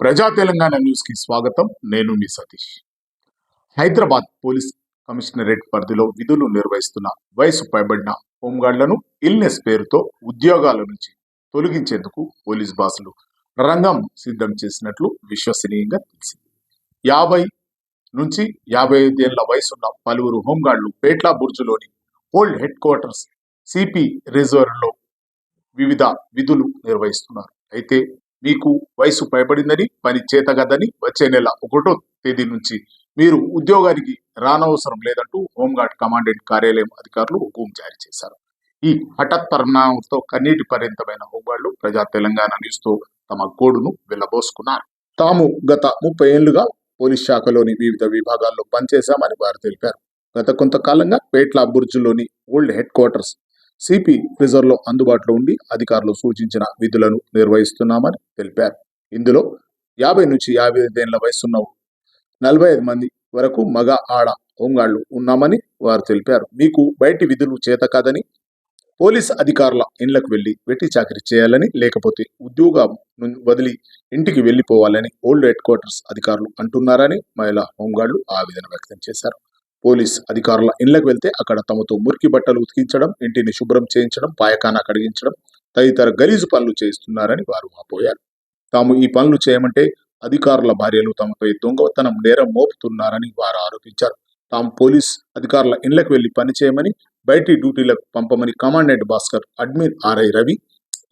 ప్రజా తెలంగాణ న్యూస్కి స్వాగతం. నేను మీ సతీష్. హైదరాబాద్ పోలీస్ కమిషనరేట్ పరిధిలో విధులు నిర్వహిస్తున్న వయసు పైబడిన హోంగార్డులను ఇల్నెస్ పేరుతో ఉద్యోగాల నుంచి తొలగించేందుకు పోలీస్ బాసులు రంగం సిద్ధం చేసినట్లు విశ్వసనీయంగా తెలిసింది. యాభై నుంచి యాభై ఐదేళ్ళ వయసున్న పలువురు హోంగార్డులు పేట్లా బుర్జులోని ఓల్డ్ హెడ్ క్వార్టర్స్ సిపి రిజర్వ్లో వివిధ విధులు నిర్వహిస్తున్నారు. అయితే మీకు వయసు భయపడిందని పని చేతగదని వచ్చే నెల ఒకటో తేదీ నుంచి మీరు ఉద్యోగానికి రానవసరం లేదంటూ హోంగార్డ్ కమాండెంట్ కార్యాలయం అధికారులు హుకుం జారీ చేశారు. ఈ హఠాత్ పరిణామంతో కన్నీటి పర్యంతమైన హోంగార్డులు ప్రజా తెలంగాణ న్యూస్తో తమ గోడును వెళ్ళబోసుకున్నారు. తాము గత ముప్పై ఏళ్ళుగా పోలీస్ శాఖలోని వివిధ విభాగాల్లో పనిచేశామని వారు తెలిపారు. గత కొంతకాలంగా పేట్ల బుర్జులోని old headquarters CP reserve అందుబాటులో ఉండి అధికారులు సూచించిన విధులను నిర్వహిస్తున్నామని తెలిపారు. ఇందులో యాభై నుంచి యాభై ఐదేళ్ళ వయసున్న నలభై ఐదు మంది వరకు మగ ఆడ హోంగాళ్ళు ఉన్నామని వారు తెలిపారు. మీకు బయటి విధులు చేత కాదని పోలీస్ అధికారుల ఇండ్లకు వెళ్ళి వెట్టి చాకరీ చేయాలని లేకపోతే ఉద్యోగం ను- వదిలి ఇంటికి వెళ్ళిపోవాలని ఓల్డ్ హెడ్ క్వార్టర్స్ అధికారులు అంటున్నారని మహిళా హోంగార్డులు ఆవేదన వ్యక్తం చేశారు. పోలీస్ అధికారుల ఇళ్ళకు వెళ్తే అక్కడ తమతో మురికి బట్టలు ఉతికించడం ఇంటిని శుభ్రం చేయించడం పాయకాన కడిగించడం తదితర గలీజు పనులు చేయిస్తున్నారని వారు ఆపోయారు. తాము ఈ పనులు చేయమంటే అధికారుల భార్యలు తమపై దొంగతనం నేరం మోపుతున్నారని వారు ఆరోపించారు. తాము పోలీస్ అధికారుల ఇళ్ళకు వెళ్ళి పనిచేయమని బయటి డ్యూటీలకు పంపమని commandant Bhaskar admin RI Ravi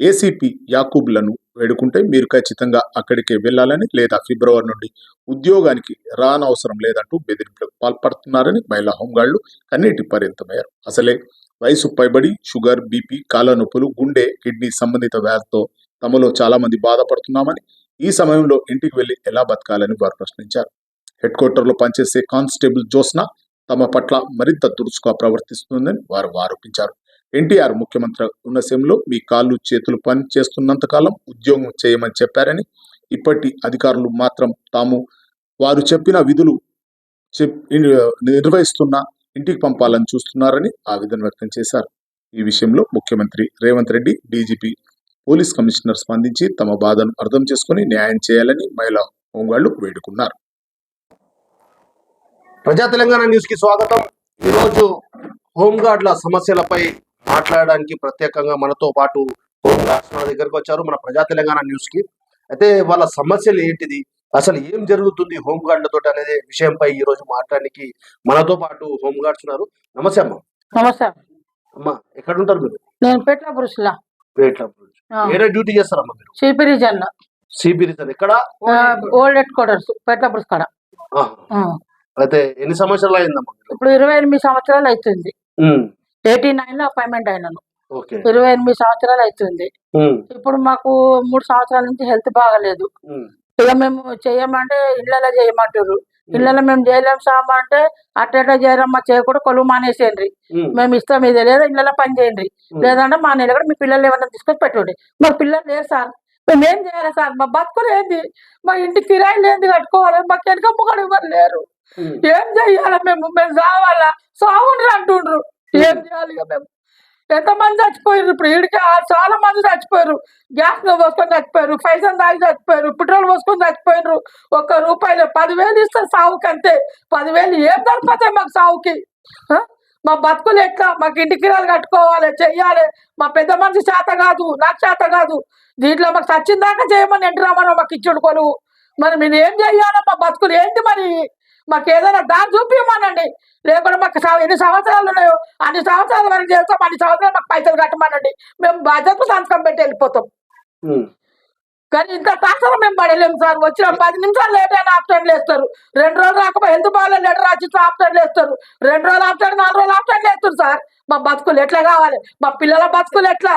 ACP యాకూబ్లను వేడుకుంటే మీరు ఖచ్చితంగా అక్కడికే వెళ్ళాలని లేదా ఫిబ్రవరి నుండి ఉద్యోగానికి రానవసరం లేదంటూ బెదిరింపులకు పాల్పడుతున్నారని మహిళా హోంగాళ్ళు కన్నీటి పర్యంతమయ్యారు. అసలే వయసు పైబడి షుగర్ బీపీ కాళ్ళ నొప్పులు గుండె కిడ్నీ సంబంధిత వ్యాధితో తమలో చాలా మంది బాధపడుతున్నామని ఈ సమయంలో ఇంటికి వెళ్ళి ఎలా బతకాలని వారు ప్రశ్నించారు. హెడ్ క్వార్టర్లో పనిచేసే కానిస్టేబుల్ జోస్నా తమ పట్ల మరింత దురుసుగా ప్రవర్తిస్తుందని వారు ఆరోపించారు. ఎన్టీఆర్ ముఖ్యమంత్రి ఉన్న సమయంలో మీ కాళ్ళు చేతులు పని చేస్తున్నంతకాలం ఉద్యోగం చేయమని చెప్పారని ఇప్పటి అధికారులు మాత్రం తాము వారు చెప్పిన విధులు చెప్ నిర్వహిస్తున్న ఇంటికి పంపాలని చూస్తున్నారని ఆవేదన వ్యక్తం చేశారు. ఈ విషయంలో ముఖ్యమంత్రి Revanth Reddy DGP police commissioner స్పందించి తమ బాధను అర్థం చేసుకుని న్యాయం చేయాలని మహిళా హోంగాళ్ళు వేడుకున్నారు. ప్రజా తెలంగాణ న్యూస్కి స్వాగతం. ఈరోజు హోంగార్డ్ల సమస్యలపై మాట్లాడడానికి ప్రత్యేకంగా మనతో పాటు మన దగ్గరకు వచ్చారు మన ప్రజా తెలంగాణ న్యూస్కి. అయితే వాళ్ళ సమస్యలు ఏంటిది? అసలు ఏం జరుగుతుంది హోంగార్డులతో అనే విషయంపై ఈ రోజు మాట్లాడడానికి మనతో పాటు హోంగార్డ్స్ ఉన్నారు. నమస్తే అమ్మ. నమస్తే అమ్మ. ఎక్కడ ఉంటారు మీరు? నేను పెట్ల పురుషుల. పేట్ల ఏడే డ్యూటీ చేస్తారమ్మా మీరు? CP region. CB region. ఎక్కడ? ఓల్డ్ హెడ్ క్వార్టర్స్ పెట్ల పురుషు కాడ. అయితే ఎన్ని సంవత్సరాలు అయిందమ్మా? ఇప్పుడు ఇరవై ఎనిమిది సంవత్సరాలు అవుతుంది. ఎయిటీ నైన్లో అపాయింట్మెంట్ అయినాను. ఇరవై ఎనిమిది సంవత్సరాలు అవుతుంది ఇప్పుడు మాకు మూడు సంవత్సరాల నుంచి హెల్త్ బాగాలేదు. ఇక మేము చేయమంటే ఇళ్ళలో చేయమంటారు ఇళ్ళలో మేము చేయలేం సామా అంటే అట్ట చేయరమ్మా చేయకుండా కొలువు మానేసేయండి. మేము ఇస్తాం ఇది లేదా ఇళ్ళలో పని చేయండి. లేదంటే మా నెల కూడా మీ పిల్లలు ఏమైనా తీసుకొని పెట్టండి మాకు పిల్లలు లేరు సార్. మేము ఏం చేయాలి సార్? మా బతుకులు ఏంది మా ఇంటి కిరాయిలు ఏంది కట్టుకోవాలి. మాకు వెనక ముఖం ఎవరు లేరు. ఏం చెయ్యాలి మేము? మేము చావాలా సావుండ్రు అంటుండ్రు. ఏం చేయాలి మేము? ఎంతమంది చచ్చిపోయారు ఇప్పుడు? ఈడికి చాలా మంది చచ్చిపోయారు గ్యాస్ పోసుకొని చచ్చిపోయారు పైసలు తాగి చచ్చిపోయారు పెట్రోల్ పోసుకొని చచ్చిపోయినారు ఒక్క రూపాయలు పదివేలు ఇస్తారు సావుకి అంతే. పదివేలు ఏం సరిపోతాయి మాకు సావుకి? ఆ? మా బతుకులు ఎట్లా? మాకు ఇంటి కిరాలు కట్టుకోవాలి చెయ్యాలి. మా పెద్ద మనిషి చేత కాదు నాకు చేత కాదు. దీంట్లో మాకు సచ్చిన దాకా చేయమని ఎంటరామని మాకు ఇచ్చుడు కొలువు. మరి మీరు ఏం చెయ్యాలి? మా బతుకులు ఏంటి మరి? మాకు ఏదైనా దారి చూపించమనండి లేకుంటే మాకు ఎన్ని సంవత్సరాలు ఉన్నాయో అన్ని సంవత్సరాల వరకు చేస్తాం అన్ని సంవత్సరాలు మాకు పైసలు కట్టమనండి. మేము బాధ్యత సంతకం పెట్టి వెళ్ళిపోతాం. కానీ ఇంత తాసరం మేము పడలేము సార్. వచ్చిన పది నిమిషాలు లేట్ అయినా ఆప్షన్లు వేస్తారు రెండు రోజులు రాకపోతే హెల్త్ బాగాలేదు? లెటర్ రాసి ఆప్షన్లు వేస్తారు రెండు రోజులు ఆప్షన్ నాలుగు రోజులు ఆప్షన్లు వేస్తారు సార్. మా బతుకులు ఎట్లా కావాలి? మా పిల్లల బతుకులు ఎట్లా?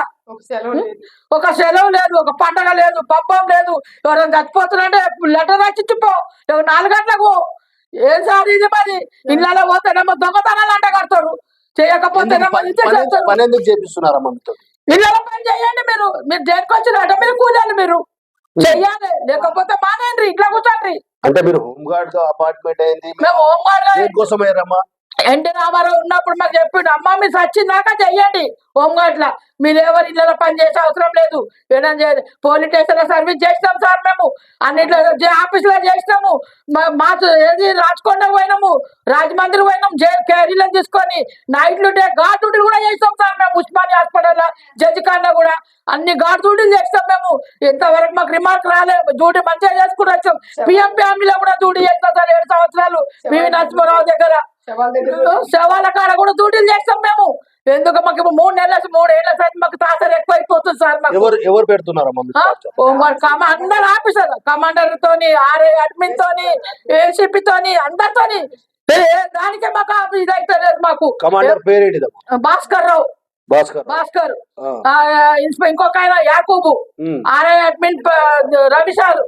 ఒక సెలవు లేదు. ఒక పండగ లేదు పబ్బం లేదు. ఎవరైనా చచ్చిపోతున్నారంటే లెటర్ రాసి పో. ఇక నాలుగు గంటలకు పో. ఏం సార్ ఇది మరి? ఇళ్ళలో పోతేనేమో దొంగతనాలు అంట కడతారు చేయకపోతేనేమో పని ఎందుకు ఇళ్ళలో పని చేయండి మీరు. మీరు దేనికి వచ్చిన మీరు కూలాలి మీరు. చెయ్యాలి. లేకపోతే మానేయండి. ఇట్లా కూర్చోండి. అంటే మీరు హోమ్ గార్డ్గా అపార్ట్మెంట్ అయింది. మేము హోమ్ గార్డ్ దేనికోసం అయ్యారమ్మా ఎన్టీ రామారావు ఉన్నప్పుడు మాకు చెప్పిండు అమ్మ మీరు సచ్చిందాకా చెయ్యండి హోంగార్డ్ల మీరు ఎవరి ఇళ్ళలో పని చేసే అవసరం లేదు. ఏదైనా చేయాలి పోలీస్ స్టేషన్లో సర్వీస్ చేసినాం సార్ మేము. అన్నిట్లో జే- ఆఫీసులో చేసినాము. మా- ఏది రాచకొండ పోయినాము. రాజమండ్రి పోయినాం. జైలు క్యారీలను తీసుకొని నైట్లు డే డ్యూటీలు కూడా చేస్తాం సార్ మేము. ఉస్మానియా హాస్పిటల్ జడ్జి కాడ కూడా అన్ని డ్యూటీలు చేస్తాం మేము. ఇంతవరకు మాకు రిమార్క్ రాలేదు డ్యూటీ మంచిగా చేసుకుని వచ్చాం. పిఎం ఫ్యామిలీలో కూడా డ్యూటీ చేస్తాం సార్ ఏడు సంవత్సరాలు. పివి నరసింహారావు దగ్గర. శవాల కాడ కూడా డ్యూటీలు చేస్తాం మేము. ఎందుకు మాకు ఇప్పుడు మూడు నెలల మూడు ఏళ్ళ సార్ మాకు తాసరు ఎక్కువైపోతుంది సార్ మాకు. ఎవరు కమా అందరు ఆఫీసర్ కమాండర్ తోని ఆర్ఏ అడ్మిన్ తోని ఏసీపీ తోని అందరితోని. దానికే మాకు ఆఫీస్ ఇదైతే లేదు మాకు. కమాండర్ పేరేంటిదమ్మా? భాస్కర్ రావు. భాస్కర్ భాస్కర్. ఇంకొక ఆయన Yakub. RI admin Ravi sir?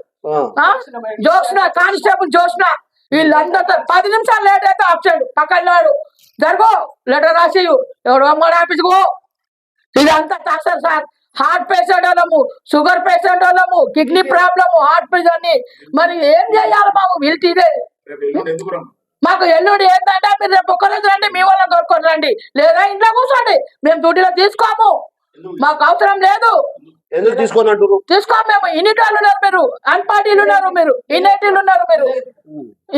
Joshna constable Joshna వీళ్ళందరితో పది నిమిషాలు లేట్ అయితే ఆప్షన్ పక్కన వాడు జరుగు లెటర్ రాసి ఎవడు అమ్మడు ఆఫీస్కి ఇదంతా టాక్సర్ సార్. హార్ట్ పేషెంట్ వాళ్ళము షుగర్ పేషెంట్ వాళ్ళము కిడ్నీ ప్రాబ్లము హార్ట్ పేషెంట్ మరి ఏం చేయాలి మాకు? వీళ్ళు ఇదే? మాకు ఎల్లుండి ఏంటంటే మీరు రేపు ఒక్కరోజు రండి మీ వాళ్ళని దొరుకుని రండి. లేదా ఇంట్లో కూర్చోండి. మేము డ్యూటీలో తీసుకోము. మాకు అవసరం లేదు. ఎందుకు తీసుకొని అంటున్నారు తీసుకో మేము ఇన్నిటాలు ఉన్నారు మీరు. అన్పార్టీలు ఉన్నారు మీరు. ఇన్నేటీలు ఉన్నారు మీరు.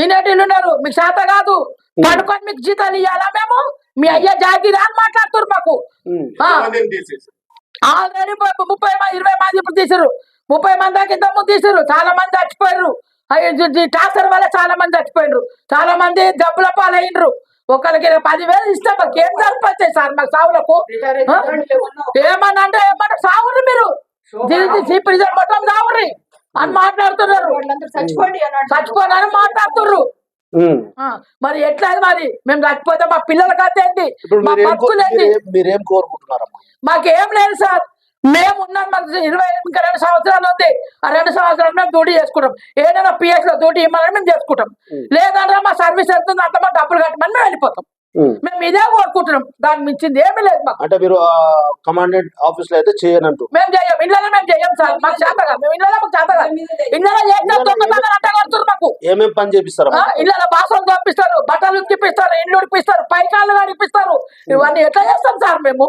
ఇన్నేటీలు ఉన్నారు. మీకు శాత కాదు. పడుకొని మీకు జీతాలు ఇవ్వాలా మేము? మీ అయ్యా జాగిరా అని మాట్లాడుతున్నారు మాకు? ఆల్రెడీ ముప్పై మంది ఇరవై మంది ఇప్పుడు తీసారు ముప్పై మంది దాకా ఇంత ముందు తీసారు చాలా మంది చచ్చిపోయారు టాసర్ వల్ల చాలా మంది చచ్చిపోయారు చాలా మంది జబ్బుల పాలయ్యారు ఒకరికి పదివేలు ఇస్తే మాకు ఏం సరిపోతాయి సార్ మాకు సావులకు. ఆ? ఏమన్నా? అంటే ఏమన్నా సావురు మీరు. ప్రిజన్ మొత్తం సావురి అని మాట్లాడుతున్నారు. చచ్చిపోండి చచ్చిపోనని మాట్లాడుతున్నారు మరి ఎట్లా అది మరి? మేము చచ్చిపోతే మా పిల్లల కథ ఏంటి? ఇప్పుడు మా బతుకులేంటి మీరేం- మీరేం కోరుకుంటున్నారమ్మా? మాకేం లేదు సార్. మేము ఉన్నాం మాకు ఇరవై ఇంకా రెండు సంవత్సరాలు ఉంది. ఆ రెండు సంవత్సరాలు మేము డ్యూటీ చేసుకుంటాం. ఏదైనా పిఎస్లో డ్యూటీ ఇవ్వాలని మేము చేసుకుంటాం. లేదంటే మా సర్వీస్ వెళ్తుంది అంత మా డబ్బులు కట్టమని మేము వెళ్ళిపోతాం. మేము. ఇదే కోరుకుంటున్నాం. దానికి మించింది ఏమీ లేదు మాకు. అంటే మీరు కమాండెంట్ ఆఫీస్లో అయితే చేయనంటూ మేము చేయం. ఇళ్ళలో మేము చేయం సార్. మాకు చేతగా మేము ఇళ్ళలో మాకు చేసిన దొంగతనాలు అంటే కొడుతున్నారు మాకు. ఏమేం పని చేపిస్తారమ్మా ఇళ్ళలో బాసలు తప్పిస్తారు బట్టలు ఉతికిపిస్తారు ఇల్లు ఉడిపిస్తారు పైకాళ్ళు నడిపిస్తారు ఇవన్నీ ఎట్లా చేస్తాం సార్ మేము.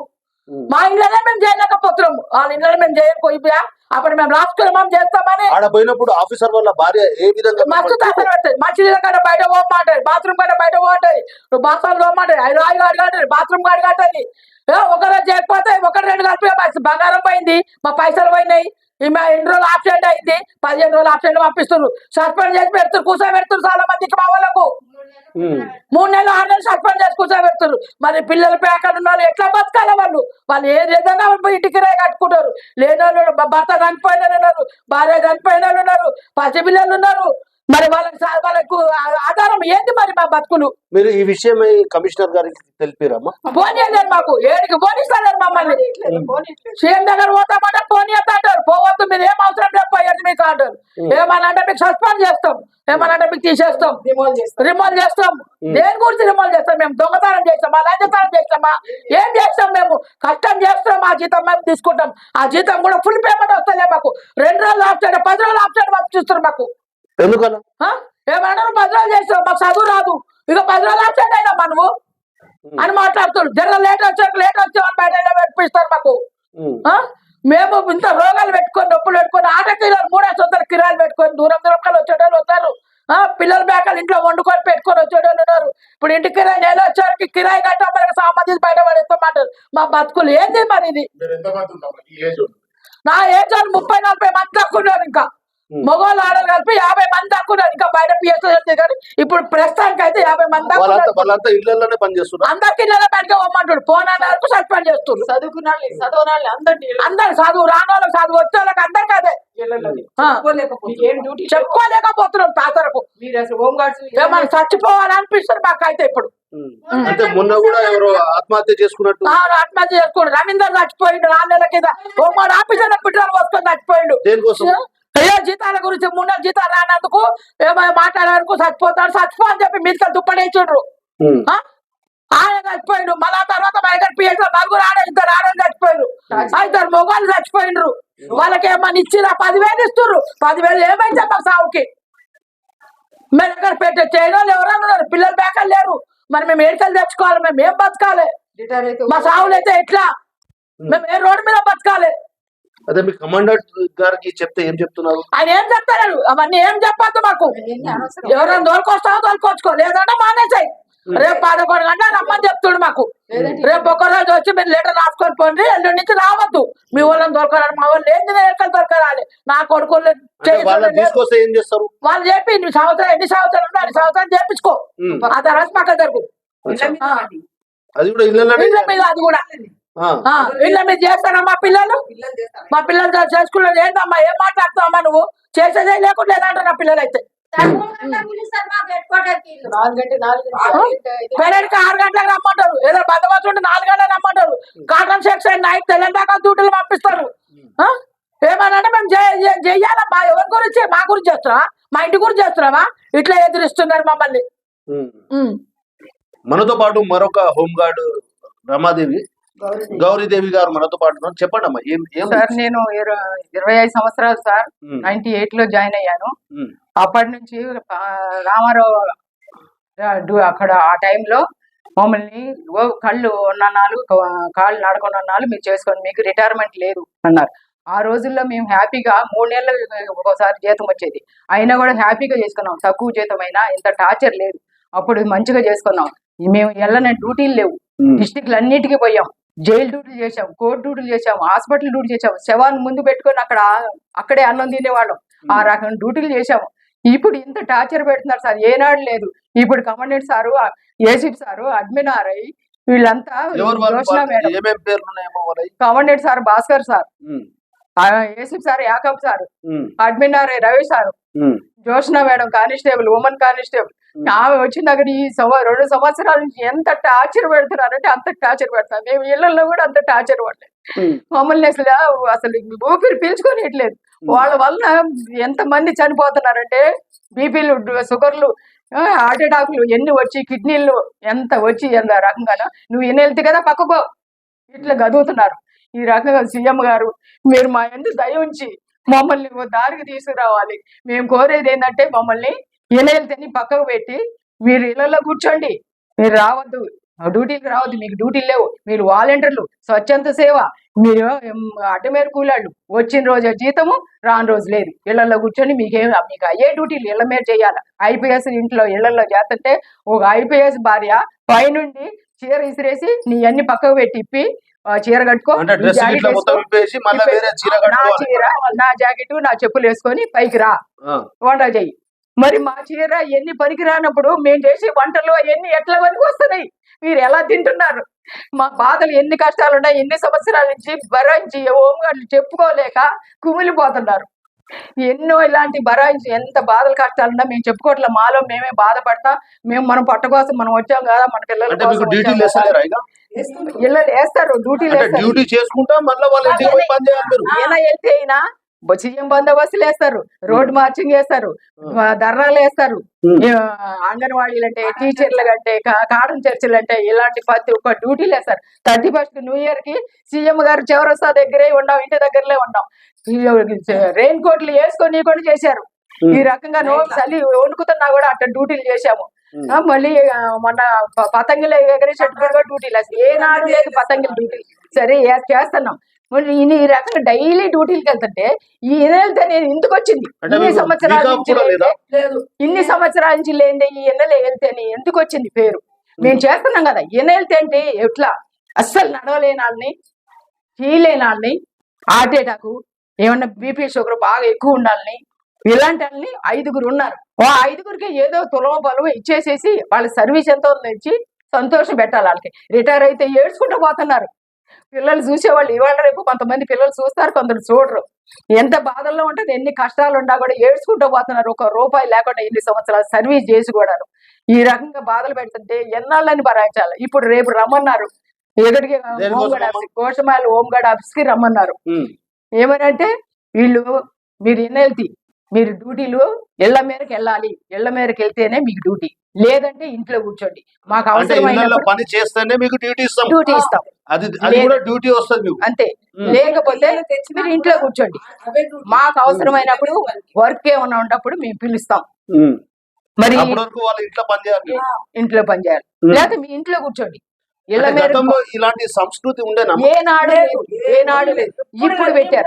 మా ఇళ్ళనే మేము చేయలేకపోతున్నాం. వాళ్ళ ఇళ్ళలో మేము చేయకపోయిపోయా అప్పుడు మేము రాసుకున్నాం చేస్తామని ఆడ పోయినప్పుడు ఆఫీసర్ వాళ్ళ భార్య ఏ విధంగా మస్తు తాతలు పెడతాయి మంచినీళ్ళ కాడ బయట పోమంటాయి బాత్రూమ్ కాడ బయట పోమంటాయి బాత్రూమ్ పోమంటాయి ఐదు గాడి కట్టాలి బాత్రూమ్ ఏ, ఒకరోజు చేయకపోతే ఒకటి రెండు కలిపి బంగారం పోయింది మా పైసలు పోయినాయి. మా ఎన్ని రోజులు ఆబ్సెంట్ అయింది పదిహేను రోజులు ఆబ్సెంట్ పంపిస్తారు సస్పెండ్ చేసి పెడతారు కూర్చోబెడతారు చాలా మందికి మా వాళ్ళకు. మూడు నెలలు ఆరు నెలలు సస్పెండ్ చేసి కూర్చోబెడతారు. మరి పిల్లల అక్కడ ఉన్న వాళ్ళు ఎట్లా బతకాల వాళ్ళు? వాళ్ళు ఏ విధంగా ఇంటికి రే కట్టుకుంటారు? లేని వాళ్ళు భర్త చనిపోయిన వాళ్ళు ఉన్నారు. భార్య చనిపోయిన వాళ్ళు ఉన్నారు. పసిపిల్లలు ఉన్నారు. మరి వాళ్ళకి వాళ్ళకు ఆధారం ఏంది మరి మా బతుకులు? మీరు ఈ విషయమై కమిషనర్ గారికి తెలిపారమ్మా ఫోన్ చేయలేరు మాకు. ఏడికి ఫోన్ ఇస్తలేరు మమ్మల్ని? సీఎం దగ్గర పోతామంటే ఫోన్ చేస్తాంటారు. పోవద్దు మీరు ఏం అవసరం లేదు పోయేది మీకు అంటారు. ఏమన్నా అంటే మీకు సస్పెండ్ చేస్తాం. ఏమన్నా అంటే మీకు తీసేస్తాం. రిమోల్ చేస్తాం. రిమోల్ చేస్తాం. దేని గురించి రిమోల్ చేస్తాం? మేము దొంగతనం చేస్తామా లంచతనం చేస్తామా ఏం చేస్తాం మేము? కష్టం చేస్తాం ఆ జీతం మేము తీసుకుంటాం. ఆ జీతం కూడా ఫుల్ పేమెంట్ వస్తలే మాకు. రెండు రోజులు ఆప్షన్ పది రోజులు ఆప్షన్ మాకు చూస్తారు మాకు. ఎందుకలా? ఆ? ఏమన్నారు పది రోజులు చేస్తాం మాకు చదువు రాదు. ఇక పది రోజులు ఆప్షన్ అయినా మనము అని మాట్లాడుతారు జర లేట్ వచ్చారు లేట్ వచ్చామని బయట పెట్టిస్తారు మాకు? మేము ఇంత రోగాలు పెట్టుకొని నొప్పులు పెట్టుకొని ఆట కిరాలు మూడేసి వందల కిరాలు పెట్టుకొని దూరం దూరం వచ్చేటోళ్ళు వస్తారు. ఆ? పిల్లల బ్యాకలు ఇంట్లో వండుకొని పెట్టుకొని వచ్చేటోళ్ళు ఉన్నారు. ఇప్పుడు ఇంటి కిరాయి నెల వచ్చేసరికి కిరాయి కట్ట మనకి సంబంధించి బయట పడేస్తామంటారు మా బతుకులు ఏంది మరి ఇది? నా ఏజ్ వాళ్ళు ముప్పై నలభై మంది ఉన్నారు ఇంకా. మగవాళ్ళు ఆడలు కలిపి యాభై మంది దాకా ఉన్నారు. ఇంకా బయట పిఎస్ కానీ ఇప్పుడు ప్రస్తుతానికి అయితే యాభై మంది దాకా వాళ్ళంతా ఇళ్ళలోనే పని చేస్తున్నారు. అందరికి నెల బయటకే పోమంటాడు పోనా వరకు సస్పెండ్ చేస్తున్నారు. చదువుకున్న వాళ్ళు చదవని వాళ్ళు అందరినీ అందరు చదువు రాని వాళ్ళకి చదువు వచ్చే వాళ్ళకి అందరికి అదే. ఆ. ఏం డ్యూటీ చెప్పుకోలేకపోతున్నాం తాతరకు ఏమన్నా చచ్చిపోవాలనిపిస్తుంది మాకైతే ఇప్పుడు. ఉమ్. అంటే మొన్న కూడా ఎవరో ఆత్మహత్య చేసుకున్నట్టు. ఆ ఆత్మహత్య చేసుకోండి రవీందర్ చచ్చిపోయిండు. నాలుగు నెలల కింద ఓ మా ఆఫీసర్ పిల్లలు వసుకొని చచ్చిపోయిండు. దేనికోసం? అయ్యో జీతాల గురించి మూడు నెలల జీతాలు రానందుకు ఏమో మాట్లాడేందుకు చచ్చిపోతాడు చచ్చిపో అని చెప్పి మీద దుప్పడేసిండ్రు? ఆయన చచ్చిపోయిండు. మళ్ళా తర్వాత మా దగ్గర నలుగురు ఆడ ఇద్దరు ఆడలు చచ్చిపోయిండ్రు. ఆ ఇద్దరు మొగాళ్ళు చచ్చిపోయిండ్రు. వాళ్ళకి ఏమన్నా ఇచ్చిరా? పదివేలు ఇస్తుర్రు. పదివేలు ఏమైంది మాకు సావుకి. మేము ఎక్కడ పెట్టే చేయడం ఎవరన్నా ఉన్నారు? పిల్లలు బేకలు లేరు. మరి మేము ఏడికలు తెచ్చుకోవాలి. మేము ఏం బతకాలి? రిటైర్ అయితే మా సావులు అయితే ఎట్లా? మేము ఏ రోడ్డు మీద బతకాలి? అదే మీ కమాండర్ గారికి చెప్తే ఏం చెప్తున్నారు? ఆయన ఏం చెప్తారు అవన్నీ ఏం చెప్పద్దు మాకు. ఎవరైనా దొరికొస్తావో దొరికొచ్చుకో లేదంటే మానేసాయి. రేపు పదకొండు గంటలు రమ్మని చెప్తుడు మాకు. రేపు ఒక రోజు వచ్చి మీరు లెటర్ రాసుకొని పోండి. ఎల్లుండి నుంచి రావద్దు. మీ వాళ్ళని దొరకరాలి మా వాళ్ళు ఏంది ఎక్కడ దొరకరాలి నా కొడుకులు అంటే వాళ్ళని తీసుకొస్తే ఏం చేస్తారు? వాళ్ళు చెప్పి ఇన్ని సంవత్సరాలు ఎన్ని సంవత్సరాలు అన్ని సంవత్సరాలు చేపించుకో. ఆ తర్వాత పక్క. పడి. అది కూడా ఇళ్ళలోనే ఇళ్ళ మీద అది కూడా. ఇళ్ళ మీద చేస్తారా మా పిల్లలు. మా పిల్లలు చేసుకున్నది ఏంటమ్మా ఏం మాట్లాడుతావమ్మా నువ్వు? చేసేదే లేకుండా లేదంటే నా పిల్లలు అయితే నాలుగు గంటలు నాలుగు గంటలు పేరెంట్కి ఆరు గంటలకు రమ్మంటారు. ఏదో బందోబస్తు ఉంటే నాలుగు గంటలకు రమ్మంటారు. కాటన్ సెక్షన్ నైట్ తెల్లని దాకా డ్యూటీలు పంపిస్తారు. ఆ? ఏమనంటే మేము చే- చే- చెయ్యాలా మా ఎవరి గురించి? మా గురించి చేస్తున్నావా? మా ఇంటి గురించి చేస్తున్నావా? ఇట్లా ఎదురిస్తున్నారు మమ్మల్ని. మనతో పాటు మరొక హోంగార్డ్ రమాదేవి. గౌరీదేవి. గారు మనతో పాటు. చెప్పండి అమ్మా సార్ నేను ఇర- ఇరవై ఐదు సంవత్సరాలు సార్. నైన్టీ ఎయిట్లో జాయిన్ అయ్యాను. అప్పటి నుంచి రామారావు అక్కడ ఆ టైంలో మమ్మల్ని ఓ కళ్ళు ఉన్నాళ్ళు కాళ్ళు నడకుండా ఉన్నాళ్ళు మీరు చేసుకోండి మీకు రిటైర్మెంట్ లేదు అన్నారు. ఆ రోజుల్లో మేము హ్యాపీగా మూడు నెలలు ఒకసారి జీతం వచ్చేది. అయినా కూడా హ్యాపీగా చేసుకున్నాం. తక్కువ జీతం అయినా ఇంత టార్చర్ లేదు. అప్పుడు మంచిగా చేసుకున్నాం. మేము వెళ్ళని డ్యూటీలు లేవు. డిస్టిక్లు అన్నిటికీ పోయాం. జైలు డ్యూటీలు చేసాం కోర్టు డ్యూటీలు చేసాం హాస్పిటల్ డ్యూటీ చేసాం శవాన్ని ముందు పెట్టుకొని అక్కడ అక్కడే అన్నం తినేవాళ్ళం. ఆ రకం డ్యూటీలు చేసాము ఇప్పుడు ఇంత టార్చర్ పెడుతున్నారు సార్ ఏనాడు లేదు. ఇప్పుడు commandant sir ACP sir admin RI వీళ్ళంతా commandant sir Bhaskar sir. ACP sir Yakub sir. Admin RI Ravi sir. Joshna madam constable women constable. ఆమె వచ్చిన దగ్గర ఈ సంవ- రెండు సంవత్సరాల నుంచి ఎంత టార్చర్ పెడుతున్నారంటే అంత టార్చర్ పెడతారు మేము ఇళ్ళలో కూడా అంత టార్చర్ పడలేదు. మమ్మల్ని అసలు అసలు ఊపిరి పీల్చుకోనిట్లేదు వాళ్ళ వలన ఎంత మంది చనిపోతున్నారంటే బీపీలు షుగర్లు హార్ట్ అటాక్లు ఎన్ని వచ్చి కిడ్నీలు ఎంత వచ్చి ఎంత రకంగా నువ్వు ఎన్ని వెళ్తే కదా పక్కకో. ఇట్లా గదువుతున్నారు. ఈ రకంగా సీఎం గారు మీరు మా ఎందు దయ ఉంచి మమ్మల్ని దారికి తీసుకురావాలి. మేము కోరేది ఏంటంటే మమ్మల్ని తిని పక్కకు పెట్టి మీరు ఇళ్ళలో కూర్చోండి. మీరు రావద్దు. డ్యూటీకి రావద్దు. మీకు డ్యూటీలు లేవు. మీరు వాలంటీర్లు. స్వచ్ఛంద సేవ. మీరు అడ్డమేర కూలాళ్ళు వచ్చిన రోజు జీతము రాని రోజు లేదు. ఇళ్ళలో కూర్చొని మీకేం మీకు అయ్యే డ్యూటీలు ఇళ్ళ మీద చేయాలి. ఐపీఎస్ ఇంట్లో ఇళ్ళలో చేస్తుంటే ఒక ఐపీఎస్ భార్య పైనుండి చీర ఇసిరేసి నీ అన్ని పక్కకు పెట్టి ఇప్పి చీర కట్టుకో నీ చీర నా జాకెట్ నా చెప్పులు వేసుకొని పైకి రా. వంట చెయ్యి. మరి మా చీర ఎన్ని పనికి రానప్పుడు మేము చేసే వంటలు అవన్నీ ఎట్లా పనికి వస్తున్నాయి? మీరు ఎలా తింటున్నారు? మా బాధలు ఎన్ని కష్టాలు ఉన్నాయి ఎన్ని సంవత్సరాల నుంచి భరించి ఓంగాళ్ళు చెప్పుకోలేక కుమిలిపోతున్నారు. ఎన్నో ఇలాంటి భరాయించి ఎంత బాధలు కష్టాలున్నా మేము చెప్పుకోవట్లే. మాలో మేమే బాధపడతా. మేము మనం పట్ట కోసం మనం వచ్చాం కదా మన పిల్లల కోసం వేస్తారు డ్యూటీలు అంటే వేస్తారు డ్యూటీ చేసుకుంటా మళ్ళీ వాళ్ళ ఇంటికి పోయి పని చేయాలి మీరు. ఈయన వెళ్తే సీఎం బందోబస్తులు వేస్తారు రోడ్ మార్చింగ్ వేస్తారు ధర్నాలు వేస్తారు. అంగన్వాడీలు అంటే టీచర్లు అంటే కాటన్ చర్చిలు అంటే ఇలాంటి ప్రతి ఒక్క డ్యూటీలు వేస్తారు థర్టీ ఫస్ట్ న్యూ ఇయర్కి సీఎం గారు చౌరస్తా దగ్గరే ఉన్నాం ఇంటి దగ్గరలే ఉన్నాం రెయిన్ కోట్లు వేసుకొని కూడా చేశారు. ఈ రకంగా నో చలి వణుకుతున్నా కూడా అట్లా డ్యూటీలు చేశాము. మళ్ళీ మొన్న పతంగులు ఎగరేసేటప్పుడు కూడా డ్యూటీలు అసలు ఏనాడు లేదు పతంగులు డ్యూటీ సరే ఏ- చేస్తున్నాం. ఈ రకంగా డైలీ డ్యూటీలకు వెళ్తుంటే ఈ ఎన్నెలతో నేను ఎందుకు వచ్చింది? ఇన్ని సంవత్సరాల నుంచి ఇన్ని సంవత్సరాల నుంచి లేదే ఈ ఎన్నెలు వెళ్తేనే ఎందుకు వచ్చింది పేరు? మేము చేస్తున్నాం కదా. ఎన్నెళ్తే అంటే ఎట్లా? అస్సలు నడవలేని వాళ్ళని చేయలేని వాళ్ళని హార్ట్ అటాక్ ఏమన్నా బీపీ షుగర్ బాగా ఎక్కువ ఉండాలని ఇలాంటి వాళ్ళని ఐదుగురు ఉన్నారు. ఆ ఐదుగురికి ఏదో తులవ బలం ఇచ్చేసేసి వాళ్ళ సర్వీస్ ఎంతో ఉందో ఇచ్చి సంతోషం పెట్టాలి వాళ్ళకి. రిటైర్ అయితే ఏడ్చుకుంటూ పోతున్నారు. పిల్లలు చూసేవాళ్ళు ఇవాళ రేపు కొంతమంది పిల్లలు చూస్తారు కొందరు చూడరు. ఎంత బాధల్లో ఉంటుంది ఎన్ని కష్టాలు ఉన్నా కూడా ఏడ్చుకుంటూ పోతున్నారు. ఒక రూపాయి లేకుండా ఎన్ని సంవత్సరాలు సర్వీస్ చేసి కూడా ఈ రకంగా బాధలు పెడుతుంటే ఎన్నాళ్ళని భరాయించాలి ఇప్పుడు రేపు రమ్మన్నారు. ఎక్కడికి దేనికోసం హోంగార్డ్ ఆఫీస్ కోశమాల హోంగార్డ్ ఆఫీస్కి రమ్మన్నారు. ఏమనంటే వీళ్ళు మీరు ఎన్నెళ్తి మీరు డ్యూటీలు ఇళ్ళ మేరకు వెళ్ళాలి. ఇళ్ళ మేరకు వెళ్తేనే మీకు డ్యూటీ. లేదంటే ఇంట్లో కూర్చోండి. మాకు అవసరమైన పని చేస్తేనే మీకు డ్యూటీ ఇస్తాం. డ్యూటీ ఇస్తాం. అది అది కూడా డ్యూటీ వస్తుంది మీకు. అంతే. లేకపోతే మీరు ఇంట్లో కూర్చోండి. మాకు అవసరమైనప్పుడు వర్క్ ఏమైనా ఉన్నప్పుడు మేము పిలుస్తాం. మరి అప్పటి వరకు వాళ్ళ ఇంట్లో పని చేయాలి. ఇంట్లో పని చేయాలి. లేకపోతే మీ ఇంట్లో కూర్చోండి. గతంలో ఇలాంటి సంస్కృతి ఉండేనా ఏనాడు లేదు ఏనాడు లేదు. ఇప్పుడు పెట్టారు.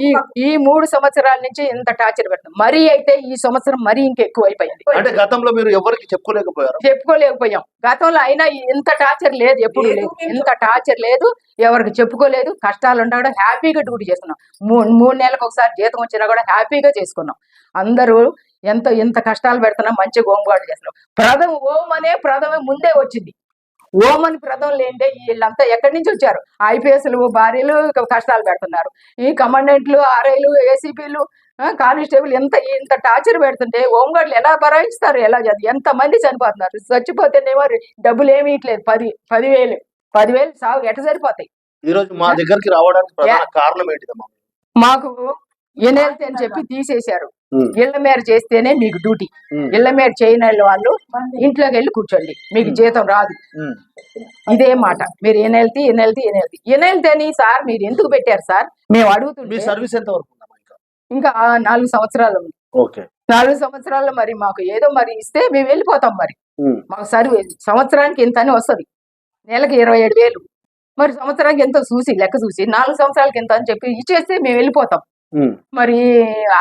ఈ ఈ మూడు సంవత్సరాల నుంచి ఇంత టార్చర్ పెడతాం మరీ అయితే ఈ సంవత్సరం మరీ ఇంకెక్కువ అయిపోయింది. అంటే గతంలో మీరు ఎవరికి చెప్పుకోలేకపోయారు? చెప్పుకోలేకపోయాం. గతంలో అయినా ఇంత టార్చర్ లేదు ఎప్పుడు లేదు ఇంత టార్చర్ లేదు ఎవరికి చెప్పుకోలేదు. కష్టాలు ఉన్నా కూడా హ్యాపీగా డ్యూటీ చేస్తున్నాం. మూడు మూడు నెలలకు ఒకసారి జీతం వచ్చినా కూడా హ్యాపీగా చేసుకున్నాం. అందరూ ఎంత ఎంత కష్టాలు పెడుతున్నాం మంచిగా హోంగార్డ్ చేస్తున్నాం. ప్రథమ ఓం అనే ప్రథమ ముందే వచ్చింది. ఓం అని ప్రథం లేంటే వీళ్ళంతా ఎక్కడి నుంచి వచ్చారు? ఐపీఎస్లు భార్యలు కష్టాలు పెడుతున్నారు. ఈ కమాండెంట్లు ఆర్ఐలు ఏసీపీలు కానిస్టేబుల్ ఎంత ఇంత టార్చర్ పెడుతుంటే హోంగార్డులు ఎలా భరాయిస్తారు ఎలా చదివి ఎంత మంది చనిపోతున్నారు? చచ్చిపోతేనేమో డబ్బులు ఏమీ ఇట్లేదు. పది పదివేలు. పదివేలు సాగు ఎట సరిపోతాయి? ఈ రోజు మా దగ్గరికి రావడానికి ప్రధాన కారణం ఏంటిదమ్మా? మాకు ఎన్ఎల్టీ అని చెప్పి తీసేశారు. ఇళ్ళ మేర చేస్తేనే మీకు డ్యూటీ. ఇళ్ళ మేర చేయని వాళ్ళు ఇంట్లోకి వెళ్ళి కూర్చోండి. మీకు జీతం రాదు. ఇదే మాట. మీరు ఎన్ఎల్టీ ఎన్ఎల్టీ ఎన్ఎల్టీ అని సార్ మీరు ఎందుకు పెట్టారు సార్? మేము మీ అడుగుతుంటే సర్వీస్ ఎంత వరకు ఇంకా? నాలుగు సంవత్సరాలు నాలుగు సంవత్సరాల్లో మరి మాకు ఏదో మరి ఇస్తే మేము వెళ్ళిపోతాం మరి. మాకు సర్వీస్ సంవత్సరానికి ఇంత అని వస్తుంది? నెలకి ఇరవై ఏడు వేలు. మరి సంవత్సరానికి ఎంతో చూసి లెక్క చూసి నాలుగు సంవత్సరాలకి ఎంత అని చెప్పి ఇచ్చేస్తే మేము వెళ్ళిపోతాం. మరి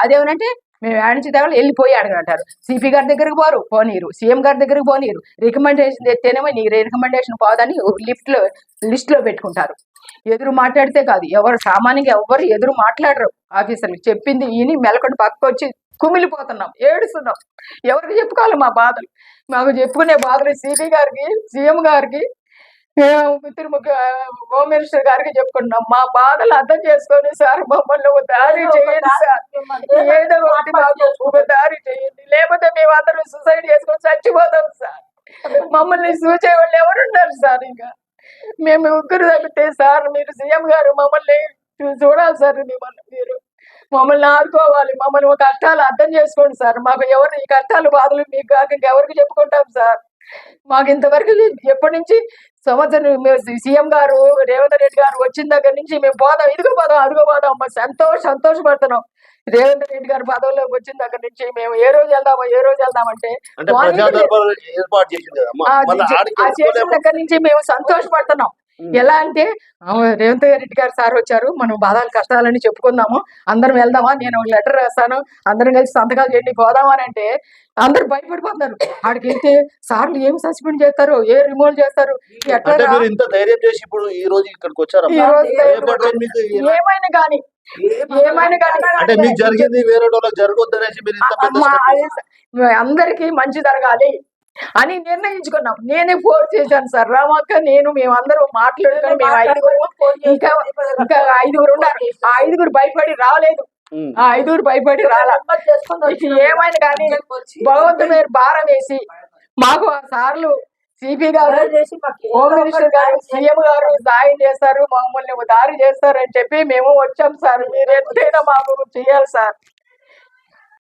అదేమనంటే మేము ఆడించి తేవాలి వెళ్ళిపోయి అడగంటారు సిపి గారి దగ్గరకు పోరు పోనీరు. సీఎం గారి దగ్గరకు పోనీరు. రికమెండేషన్ తెస్తేనేమో నీ రికమెండేషన్ పోదని లిఫ్ట్లో లిస్ట్లో పెట్టుకుంటారు. ఎదురు మాట్లాడితే కాదు ఎవరు సామాన్యంగా ఎవరు ఎదురు మాట్లాడరు ఆఫీసర్లు చెప్పింది ఈయన మెలకొని పక్కకు వచ్చి కుమిలిపోతున్నాం ఏడుస్తున్నాం. ఎవరికి చెప్పుకోవాలి మా బాధలు? మాకు చెప్పుకునే బాధలు సిపి గారికి సీఎం గారికి హోమ్ మినిస్టర్ గారికి చెప్పుకుంటున్నాం. మా బాధలు అర్థం చేసుకొని సార్ మమ్మల్ని ఒక దారి చేయండి సార్. ఏదో ఒకటి మాకు ఒక దారి చేయండి. లేకపోతే మేము అందరం సూసైడ్ చేసుకొని చచ్చిపోతాం సార్. మమ్మల్ని చూసే వాళ్ళు ఎవరున్నారు సార్ ఇంకా? మేము ముగ్గురు తప్పితే సార్ మీరు సీఎం గారు మమ్మల్ని చూడాలి సార్ మిమ్మల్ని మీరు. మమ్మల్ని ఆదుకోవాలి. మమ్మల్ని ఒక కష్టాలు అర్థం చేసుకోండి సార్. మాకు ఎవరు ఈ కష్టాలు బాధలు మీకు కాక ఇంకెవరికి చెప్పుకుంటాం సార్? మాకు ఇంతవరకు ఎప్పటి నుంచి సంవత్సరం సీఎం గారు రేవంత్ రెడ్డి గారు వచ్చిన దగ్గర నుంచి మేము పోదాం ఇదిగో పోదాం అదిగో పోదాం అమ్మ సంతోష సంతోషపడుతున్నాం రేవంత్ రెడ్డి గారు పదవిలోకి వచ్చిన దగ్గర నుంచి మేము ఏ రోజు వెళ్దామో ఏ రోజు వెళ్దామంటే ఆ చేసిన. దగ్గర నుంచి మేము సంతోషపడుతున్నాం. ఎలా అంటే రేవంత్ రెడ్డి గారు సార్ వచ్చారు మనం బాధలు కష్టాలని చెప్పుకుందాము అందరం వెళ్దామా నేను ఒక లెటర్ రాస్తాను అందరం కలిసి సంతకాలు చేయండి పోదామా అని అంటే అందరు భయపడిపోతున్నారు. ఆడికి వెళ్తే సార్లు ఏం సస్పెండ్ చేస్తారు ఏ రిమూవ్ చేస్తారు ఎట్లా ఇంత ధైర్యం చేసి ఇప్పుడు ఈ రోజు ఇక్కడికి ఎలా- ఏమైనా కానీ ఏమైనా కానీ అంటే మీకు జరిగింది వేరే వాళ్ళకి మీరు అందరికీ మంచి జరగాలి. అని నిర్ణయించుకున్నాం. నేనే ఫోర్స్ చేశాను సార్ రామక్క నేను మేమందరం మాట్లాడుకొని మేము ఐదుగురు ఇంకా ఇంకా ఐదుగురు ఉన్నారు. ఆ ఐదుగురు భయపడి రాలేదు. ఆ ఐదుగురు భయపడి రాలా. ఏమైనా కానీ భగవంతు మీరు భారం వేసి మాకు ఆ సార్లు సిపి గారు హోమ్ మినిస్టర్ గారు సీఎం గారు సాయం చేస్తారు మమ్మల్ని దారి చేస్తారు అని చెప్పి మేము వచ్చాం సార్. మీరు ఎంతైనా మాకు చేయాలి సార్.